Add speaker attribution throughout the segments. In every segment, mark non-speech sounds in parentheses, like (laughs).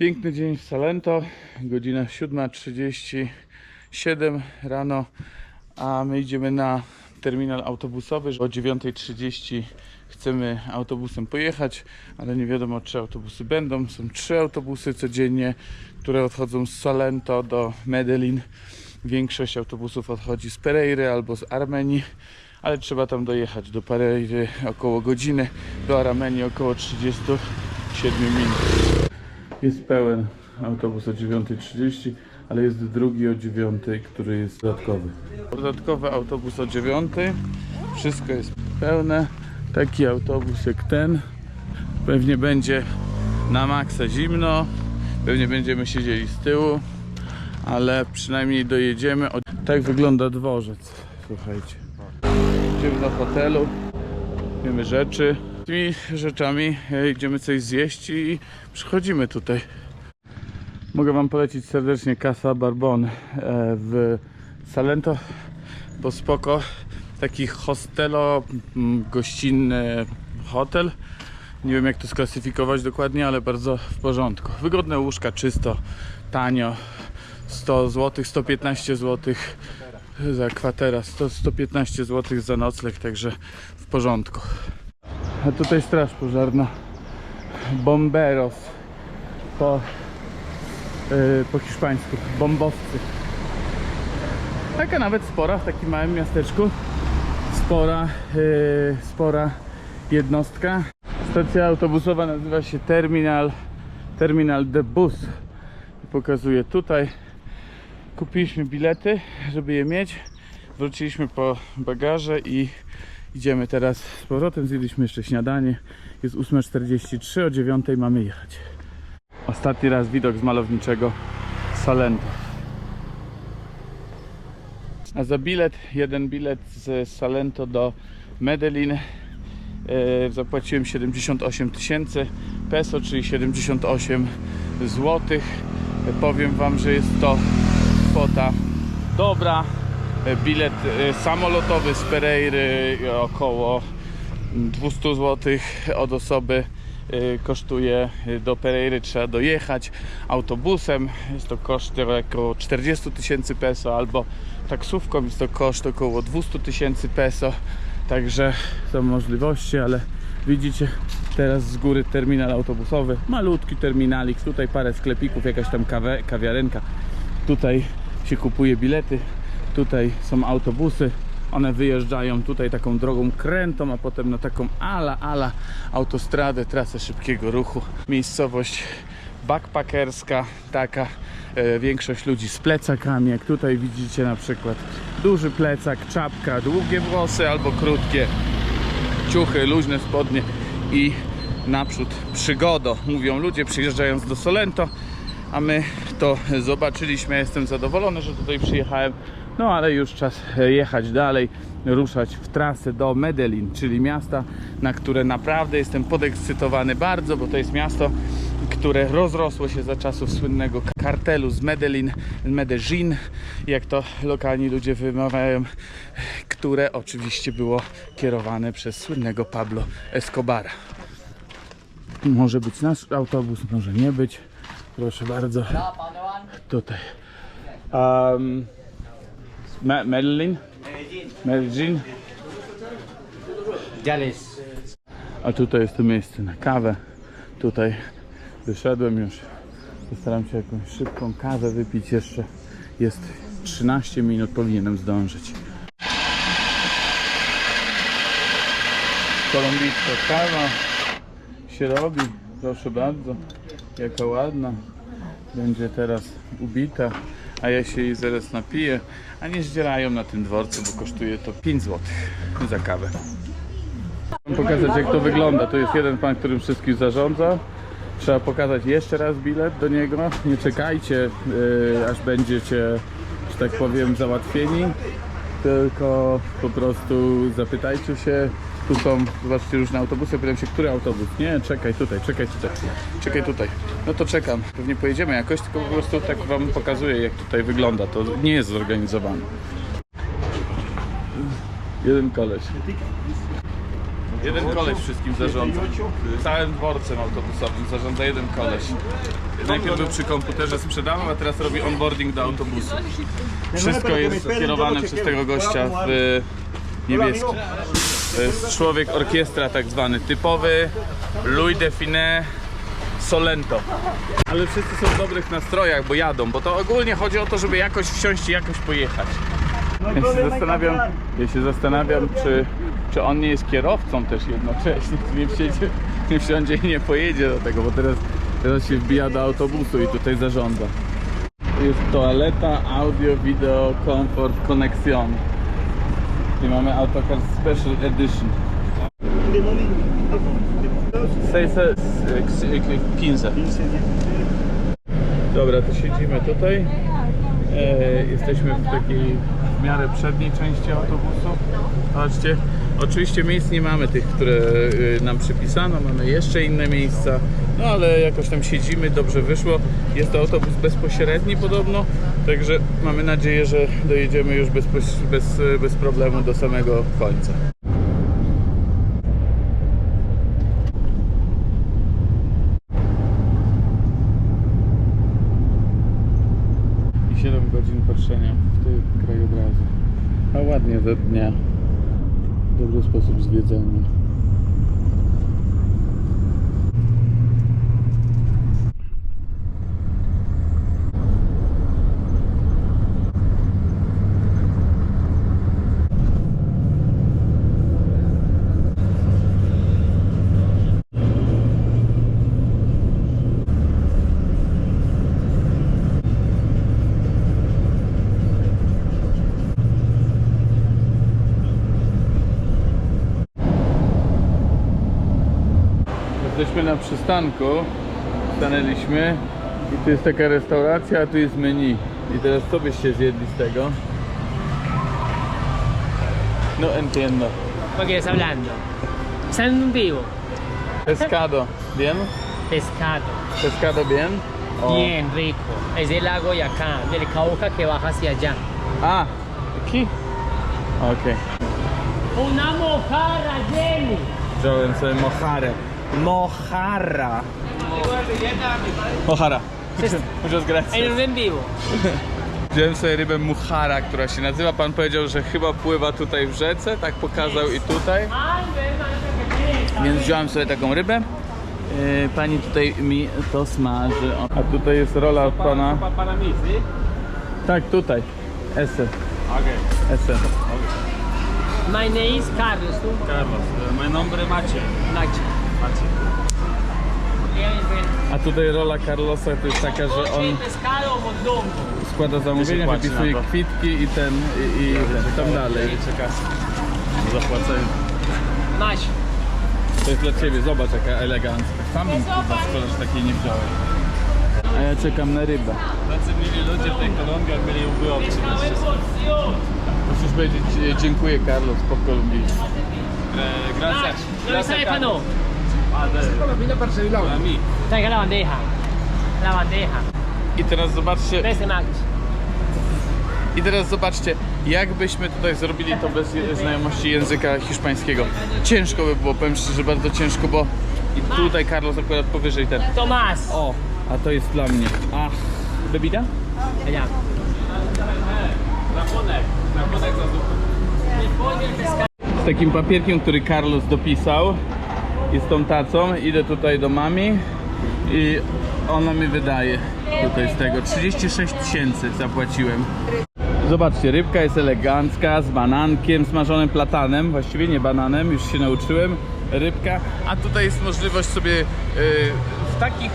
Speaker 1: Piękny dzień w Salento, godzina 7.37 rano, a my idziemy na terminal autobusowy. O 9.30 chcemy autobusem pojechać, ale nie wiadomo czy autobusy będą. Są trzy autobusy codziennie, które odchodzą z Salento do Medellin. Większość autobusów odchodzi z Pereiry albo z Armenii, ale trzeba tam dojechać. Do Pereiry około godziny, do Armenii około 37 minut. Jest pełen autobus o 9.30, ale jest drugi o 9.00, który jest dodatkowy. Dodatkowy autobus o 9.00. Wszystko jest pełne. Taki autobus jak ten. Pewnie będzie na maksa zimno. Pewnie będziemy siedzieli z tyłu, ale przynajmniej dojedziemy. Tak wygląda dworzec. Słuchajcie. Idziemy do hotelu. Wiemy rzeczy. Tymi rzeczami e, idziemy coś zjeść i przychodzimy tutaj. Mogę Wam polecić serdecznie Casa Barbon e, w Salento, bo spoko. Taki hostelo, mm, gościnny hotel. Nie wiem jak to sklasyfikować dokładnie, ale bardzo w porządku. Wygodne łóżka, czysto, tanio. 100 zł, 115 zł za kwatera, 100, 115 zł za nocleg, także w porządku. A tutaj straż pożarna. Bomberos. Po, yy, po hiszpańsku. Bombowcy. Taka nawet spora w takim małym miasteczku. Spora, yy, spora jednostka. Stacja autobusowa nazywa się Terminal Terminal de Bus. Pokazuję tutaj. Kupiliśmy bilety, żeby je mieć. Wróciliśmy po bagaże i idziemy teraz z powrotem. Zjedliśmy jeszcze śniadanie. Jest 8.43, o 9.00 mamy jechać. Ostatni raz widok z malowniczego Salento. A za bilet, jeden bilet z Salento do Medellin e, zapłaciłem 78 tysięcy peso, czyli 78 złotych. Powiem Wam, że jest to kwota dobra. E, Bilet e, samolotowy z Pereiry około 200 zł od osoby e, kosztuje e, do Pereiry trzeba dojechać autobusem. Jest to koszt około 40 tysięcy peso albo taksówką. Jest to koszt około 200 tysięcy peso. Także są możliwości ale widzicie teraz z góry terminal autobusowy. Malutki terminalik. Tutaj parę sklepików jakaś tam kawe, kawiarenka. Tutaj się kupuje bilety tutaj są autobusy one wyjeżdżają tutaj taką drogą krętą, a potem na taką ala ala autostradę, trasę szybkiego ruchu. Miejscowość backpackerska, taka e, większość ludzi z plecakami, jak tutaj widzicie na przykład duży plecak, czapka, długie włosy albo krótkie, ciuchy, luźne spodnie i naprzód przygodo, mówią ludzie przyjeżdżając do Solento, a my to zobaczyliśmy. Jestem zadowolony, że tutaj przyjechałem. No ale już czas jechać dalej, ruszać w trasę do Medellin, czyli miasta, na które naprawdę jestem podekscytowany bardzo, bo to jest miasto, które rozrosło się za czasów słynnego kartelu z Medellin, Medellin, jak to lokalni ludzie wymawiają, które oczywiście było kierowane przez słynnego Pablo Escobara. Może być nasz autobus, może nie być. Proszę bardzo. Tutaj. Um, Me- Medellin? Medellin.
Speaker 2: Jales.
Speaker 1: A tutaj jest to miejsce na kawę. Tutaj wyszedłem już. Postaram się jakąś szybką kawę wypić jeszcze. Jest 13 minut, powinienem zdążyć. Kolumbijska kawa się robi. Proszę bardzo. Jaka ładna. Będzie teraz ubita, a ja się jej zaraz napiję. A nie zdzierają na tym dworcu, bo kosztuje to 5 zł za kawę. Chcę pokazać jak to wygląda. To jest jeden pan, którym wszystkim zarządza. Trzeba pokazać jeszcze raz bilet do niego. Nie czekajcie, yy, aż będziecie, że tak powiem, załatwieni. Tylko po prostu zapytajcie się. Tu są, zobaczcie, różne autobusy. Pytam się, który autobus? Nie, czekaj tutaj, czekaj tutaj, czekaj tutaj. No to czekam. Pewnie pojedziemy jakoś, tylko po prostu tak wam pokazuję, jak tutaj wygląda. To nie jest zorganizowane. Jeden koleś. Jeden koleś wszystkim zarządza. Całym dworcem autobusowym zarządza jeden koleś. Najpierw był przy komputerze sprzedawał, a teraz robi onboarding do autobusu. Wszystko jest kierowane przez tego gościa w niebieskim. To jest człowiek orkiestra tak zwany, typowy Louis Define Solento. Ale wszyscy są w dobrych nastrojach, bo jadą, bo to ogólnie chodzi o to, żeby jakoś wsiąść i jakoś pojechać. Ja się zastanawiam, ja się zastanawiam czy, czy on nie jest kierowcą też jednocześnie, (laughs) czy nie wsiądzie, nie wsiądzie i nie pojedzie do tego, bo teraz, teraz się wbija do autobusu i tutaj zarządza. Jest toaleta, audio, video, comfort, connection. I mamy AutoCAD Special Edition. 615. Dobra, to siedzimy tutaj. E, jesteśmy w takiej w miarę przedniej części autobusu. Zobaczcie, oczywiście miejsc nie mamy tych, które e, nam przypisano, mamy jeszcze inne miejsca, no ale jakoś tam siedzimy, dobrze wyszło. Jest to autobus bezpośredni podobno, także mamy nadzieję, że dojedziemy już bez, bez, bez problemu do samego końca. i 7 godzin patrzenia w te krajobrazy. A ładnie we dnia. Dobry sposób zwiedzania. Jesteśmy na przystanku. Stanęliśmy i tu jest taka restauracja, a tu jest menu. I teraz co byście zjedli z tego? No entiendo.
Speaker 2: ¿Por qué estás hablando? San vivo.
Speaker 1: Pescado. Bien?
Speaker 2: Pescado.
Speaker 1: Pescado bien? O-
Speaker 2: Bien rico. Es del lago y acá, del Cauca que baja hacia allá.
Speaker 1: A, aquí? Okej.
Speaker 2: Una mojarra, Jenny.
Speaker 1: Wziąłem sobie mojarę. Mojara. Mojara. Muchas gracias.
Speaker 2: En un en vivo.
Speaker 1: Wziąłem sobie rybę muchara, która się nazywa. Pan powiedział, że chyba pływa tutaj w rzece, tak pokazał i tutaj. Więc wziąłem sobie taką rybę. Yy, Pani tutaj mi to smaży. O. A tutaj jest rola pana.
Speaker 3: para mí, ¿sí?
Speaker 1: Tak, tutaj. Ese.
Speaker 3: Ok.
Speaker 1: Ese.
Speaker 2: My name is Carlos, ¿tú?
Speaker 3: Carlos, eh, mi nombre es.
Speaker 2: Nacho.
Speaker 1: A tutaj rola Carlosa to jest taka, że on składa zamówienie,
Speaker 3: płaci
Speaker 1: wypisuje
Speaker 3: to.
Speaker 1: kwitki i ten i, i tam dalej.
Speaker 3: Zapłacenie.
Speaker 2: Macho.
Speaker 1: To jest dla ciebie, zobacz jaka elegancka. Sam bym chyba szkoda, że takiej nie wziąłem. A ja czekam na rybę.
Speaker 3: Tacy mili ludzie w tej Kolumbii, jak byli.
Speaker 1: Musisz powiedzieć e, dziękuję Carlos po kolumbijsku.
Speaker 3: Eh, Gracias.
Speaker 2: ¿Dónde está el pano?
Speaker 3: Ah, de- Para mí.
Speaker 2: Traiga la bandeja. La bandeja.
Speaker 1: I teraz zobaczcie,
Speaker 2: Max.
Speaker 1: i teraz zobaczcie, jakbyśmy tutaj zrobili to bez znajomości języka hiszpańskiego. Ciężko by było, powiem szczerze, bardzo ciężko, bo i tutaj Carlos akurat powyżej ten.
Speaker 2: Tomás.
Speaker 1: O, a to jest dla mnie. Ach, bebida?
Speaker 2: Allá.
Speaker 3: Raponek. Raponek za.
Speaker 1: Z takim papierkiem, który Carlos dopisał i z tą tacą idę tutaj do mami i ona mi wydaje tutaj z tego 36 tysięcy zapłaciłem. Zobaczcie, rybka jest elegancka, z banankiem, smażonym platanem, właściwie nie bananem, już się nauczyłem. Rybka, a tutaj jest możliwość sobie yy, w takich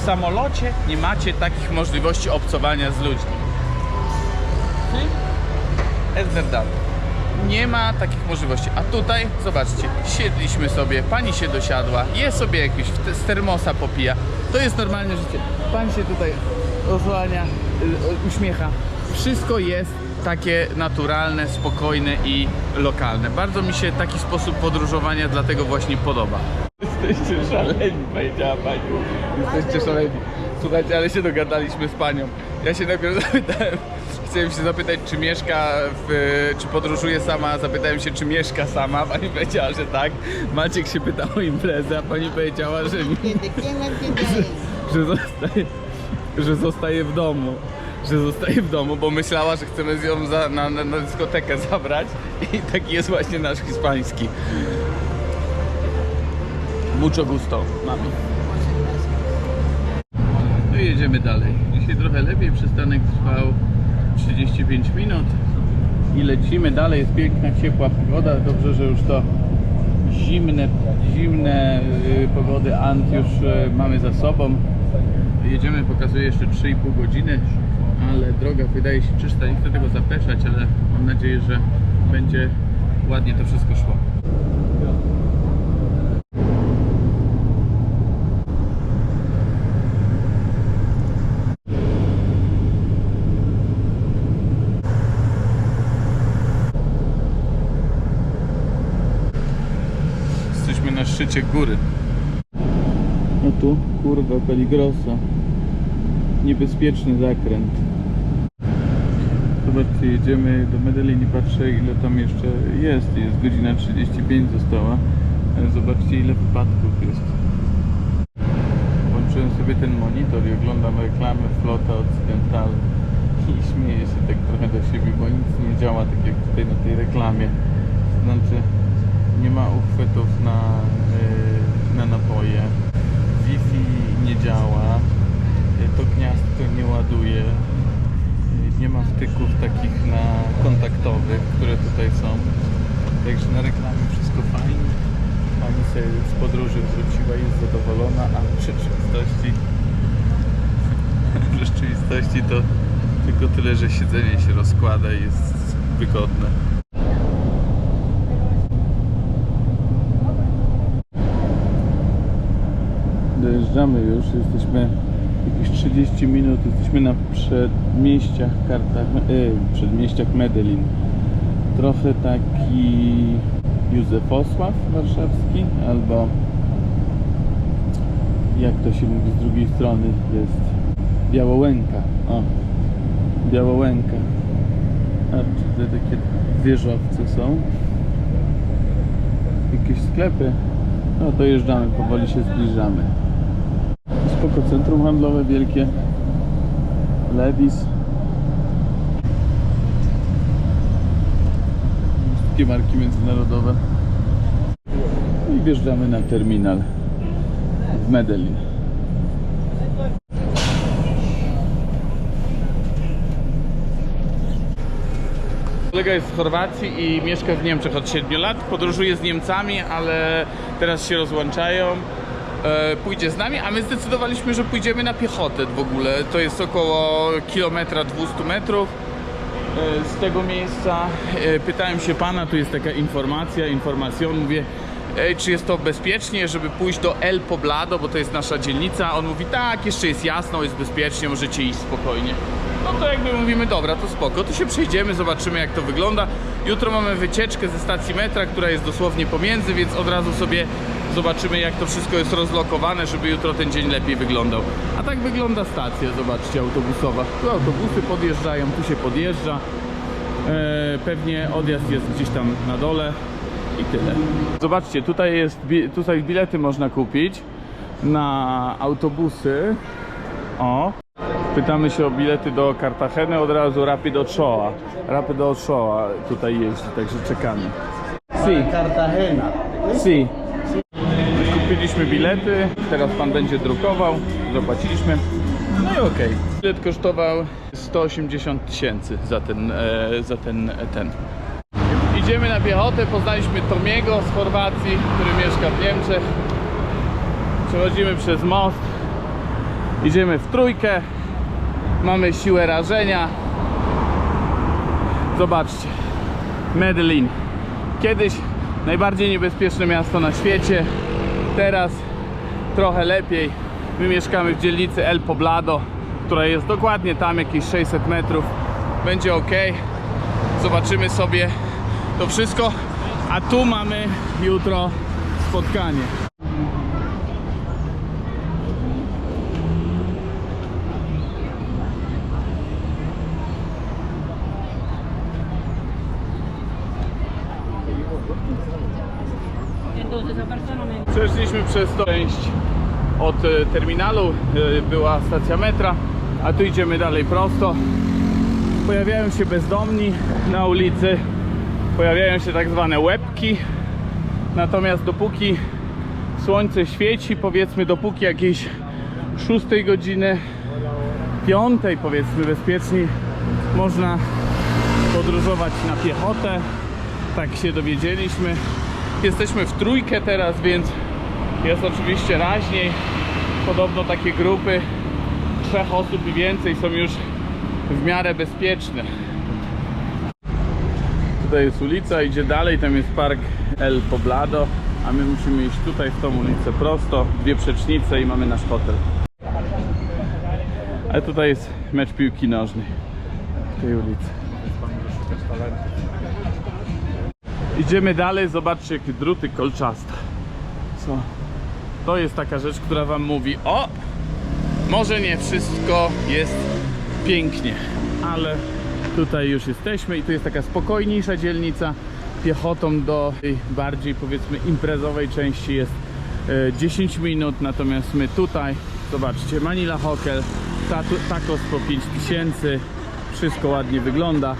Speaker 1: w samolocie nie macie takich możliwości obcowania z ludźmi. Es verdad. Nie ma takich możliwości. A tutaj, zobaczcie, siedliśmy sobie, pani się dosiadła, je sobie jakiś z termosa popija. To jest normalne życie. Pan się tutaj osłania, y, uśmiecha. Wszystko jest takie naturalne, spokojne i lokalne. Bardzo mi się taki sposób podróżowania dlatego właśnie podoba. Jesteście szaleni, powiedziała pani. Jesteście szaleni. Słuchajcie, ale się dogadaliśmy z panią. Ja się najpierw zapytałem, chciałem się zapytać, czy mieszka, w, czy podróżuje sama. Zapytałem się, czy mieszka sama. Pani powiedziała, że tak. Maciek się pytał o imprezę, a pani powiedziała, że, nie,
Speaker 4: ¿De quién me entiende?
Speaker 1: że, zostaje, że zostaje w domu. Że zostaje w domu, bo myślała, że chcemy z nią za, na, na, na dyskotekę zabrać. I taki jest właśnie nasz hiszpański. Mucho gusto, mami. No i jedziemy dalej. Dzisiaj trochę lepiej, przystanek trwał 35 minut i lecimy dalej. Jest piękna, ciepła pogoda. Dobrze, że już to zimne, zimne y, pogody Ant już y, mamy za sobą. Jedziemy, pokazuje jeszcze 3,5 godziny, ale droga wydaje się czysta. Nie chcę tego zapeszać, ale mam nadzieję, że będzie ładnie to wszystko szło. Jesteśmy na szczycie góry. No tu, kurwa, Peligrosa. Niebezpieczny zakręt. Zobaczcie, jedziemy do Medellin i patrzę ile tam jeszcze jest. Jest godzina 35 została. Zobaczcie ile wypadków jest. Włączyłem sobie ten monitor i oglądam reklamę Flota Occidental i śmieję się tak trochę do siebie, bo nic nie działa tak jak tutaj na tej reklamie. Znaczy nie ma uchwytów na, yy, na napoje, Wi-Fi nie działa, yy, to gniazdko nie ładuje, yy, nie ma wtyków takich na kontaktowych, które tutaj są. Także na reklamie wszystko fajnie. Pani sobie z podróży wróciła jest zadowolona, a w rzeczywistości (laughs) w rzeczywistości to tylko tyle, że siedzenie się rozkłada i jest wygodne. Dojeżdżamy już, jesteśmy jakieś 30 minut, jesteśmy na przedmieściach Kartach, e, przedmieściach Medellin. Trochę taki Józefosław warszawski, albo jak to się mówi z drugiej strony jest Białołęka. O, Białołęka. A tutaj takie wieżowce są. Jakieś sklepy. No dojeżdżamy, powoli się zbliżamy. Spoko centrum handlowe wielkie. Levis. Wszystkie marki międzynarodowe. I wjeżdżamy na terminal w Medellin. Kolega jest z Chorwacji i mieszka w Niemczech od 7 lat. Podróżuje z Niemcami, ale teraz się rozłączają. E, pójdzie z nami, a my zdecydowaliśmy, że pójdziemy na piechotę w ogóle. To jest około kilometra 200 metrów e, z tego miejsca. E, pytałem się pana, tu jest taka informacja, informacją, mówię, czy jest to bezpiecznie, żeby pójść do El Poblado, bo to jest nasza dzielnica. On mówi, tak, jeszcze jest jasno, jest bezpiecznie, możecie iść spokojnie. No to jakby mówimy, dobra, to spoko, to się przejdziemy, zobaczymy jak to wygląda. Jutro mamy wycieczkę ze stacji metra, która jest dosłownie pomiędzy, więc od razu sobie zobaczymy jak to wszystko jest rozlokowane, żeby jutro ten dzień lepiej wyglądał. A tak wygląda stacja, zobaczcie, autobusowa. Tu autobusy podjeżdżają, tu się podjeżdża. E, pewnie odjazd jest gdzieś tam na dole i tyle. Zobaczcie, tutaj jest tutaj bilety można kupić na autobusy. O. Pytamy się o bilety do Cartageny, od razu Rapid Ochoa. Rapid Ochoa tutaj jeździ, także czekamy. Si,
Speaker 4: Cartagena.
Speaker 1: si. Kupiliśmy bilety, teraz pan będzie drukował, zapłaciliśmy. No i okej. Bilet kosztował 180 tysięcy za ten, e, za ten, e, ten. Idziemy na piechotę, poznaliśmy Tomiego z Chorwacji, który mieszka w Niemczech. Przechodzimy przez most. Idziemy w trójkę. Mamy siłę rażenia. Zobaczcie. Medellin. Kiedyś najbardziej niebezpieczne miasto na świecie. Teraz trochę lepiej. My mieszkamy w dzielnicy El Poblado, która jest dokładnie tam jakieś 600 metrów. Będzie ok. Zobaczymy sobie to wszystko. A tu mamy jutro spotkanie. Przeszliśmy przez to część od e, terminalu, e, była stacja metra, a tu idziemy dalej prosto. Pojawiają się bezdomni na ulicy, pojawiają się tak zwane łebki. Natomiast dopóki słońce świeci, powiedzmy dopóki jakiejś 6 godziny, 5 powiedzmy bezpiecznie, można podróżować na piechotę tak się dowiedzieliśmy. Jesteśmy w trójkę teraz, więc jest oczywiście raźniej. Podobno takie grupy trzech osób i więcej są już w miarę bezpieczne. Tutaj jest ulica, idzie dalej, tam jest park El Poblado, a my musimy iść tutaj w tą ulicę prosto, dwie przecznice i mamy nasz hotel. Ale tutaj jest mecz piłki nożnej w tej ulicy. Idziemy dalej, zobaczcie jakie druty kolczaste. Co? To jest taka rzecz, która wam mówi o, może nie wszystko jest pięknie, ale tutaj już jesteśmy i tu jest taka spokojniejsza dzielnica. Piechotą do tej bardziej powiedzmy imprezowej części jest e, 10 minut, natomiast my tutaj, zobaczcie, Manila Hotel, tacos po 5000, wszystko ładnie wygląda.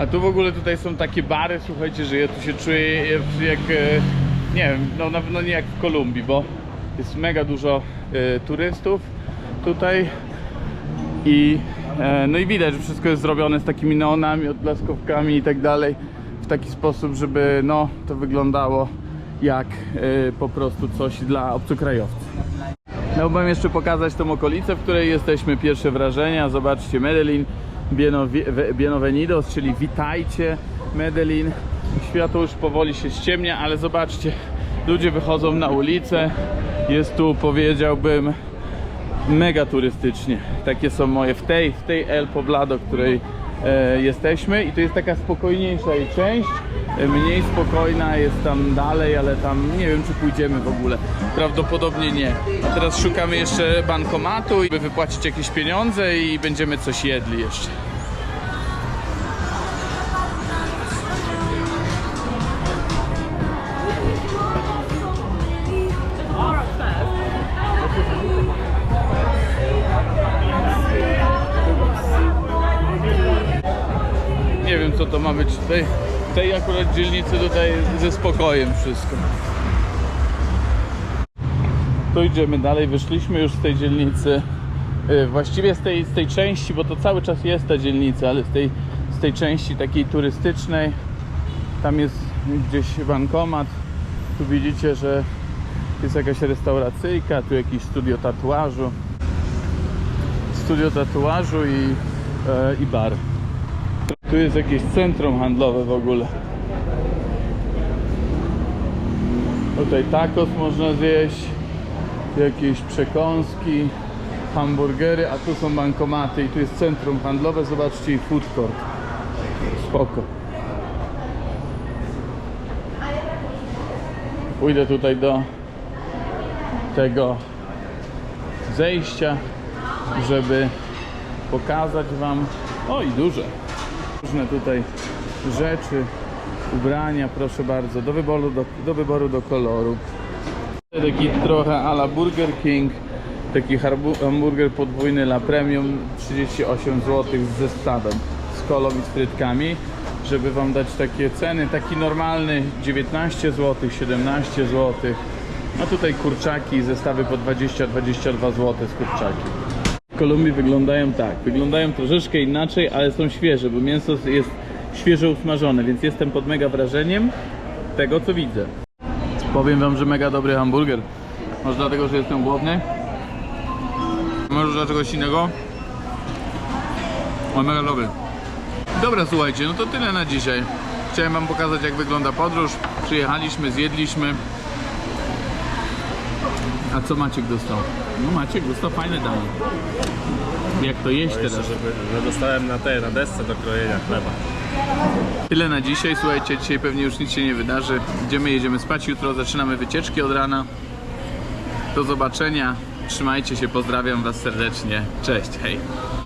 Speaker 1: A tu w ogóle tutaj są takie bary, słuchajcie, że ja tu się czuję jak, e, nie wiem, no na pewno nie jak w Kolumbii, bo jest mega dużo e, turystów tutaj i e, no i widać, że wszystko jest zrobione z takimi neonami, odblaskowkami i tak dalej w taki sposób, żeby no to wyglądało jak e, po prostu coś dla obcokrajowców. Chciałbym jeszcze pokazać tą okolicę, w której jesteśmy. Pierwsze wrażenia. Zobaczcie, Medellin, Bienvenidos, czyli witajcie Medellin. Światło już powoli się ściemnia, ale zobaczcie, ludzie wychodzą na ulicę. Jest tu, powiedziałbym, mega turystycznie. Takie są moje w tej, w tej El Poblado, której e, jesteśmy i to jest taka spokojniejsza jej część. Mniej spokojna jest tam dalej, ale tam nie wiem czy pójdziemy w ogóle. Prawdopodobnie nie. A teraz szukamy jeszcze bankomatu, by wypłacić jakieś pieniądze i będziemy coś jedli jeszcze. Nie wiem co to ma być tutaj. Tej akurat dzielnicy tutaj ze spokojem wszystko. Tu idziemy dalej, wyszliśmy już z tej dzielnicy. Yy, Właściwie z tej, z tej części, bo to cały czas jest ta dzielnica, ale z tej, z tej części takiej turystycznej. Tam jest gdzieś bankomat. Tu widzicie, że jest jakaś restauracyjka, tu jakieś studio tatuażu. Studio tatuażu i, e, i bar. Tu jest jakieś centrum handlowe w ogóle. Tutaj tacos można zjeść, jakieś przekąski, hamburgery, a tu są bankomaty i tu jest centrum handlowe, zobaczcie i food court. Spoko. Pójdę tutaj do tego zejścia, żeby pokazać wam. O i duże różne tutaj rzeczy, ubrania, proszę bardzo, do wyboru do, do, wyboru do koloru. Taki trochę ala Burger King, taki hamburger podwójny La Premium, 38 zł z zestawem, z kolą i frytkami. Żeby wam dać takie ceny, taki normalny 19 zł, 17 zł. A tutaj kurczaki, zestawy po 20-22 zł z kurczaki. Kolumbii wyglądają tak. Wyglądają troszeczkę inaczej, ale są świeże, bo mięso jest świeżo usmażone, więc jestem pod mega wrażeniem tego, co widzę. Powiem wam, że mega dobry hamburger. Może dlatego, że jestem głodny? Może dla czegoś innego? O, mega dobry. Dobra, słuchajcie, no to tyle na dzisiaj. Chciałem wam pokazać, jak wygląda podróż. Przyjechaliśmy, zjedliśmy. A co Maciek dostał? No Maciek dostał fajne danie. Jak to jeść teraz?
Speaker 3: Żeby, że dostałem na te, na desce do krojenia chleba.
Speaker 1: Tyle na dzisiaj. Słuchajcie, dzisiaj pewnie już nic się nie wydarzy. Idziemy, jedziemy spać. Jutro zaczynamy wycieczki od rana. Do zobaczenia. Trzymajcie się, pozdrawiam Was serdecznie. Cześć, hej.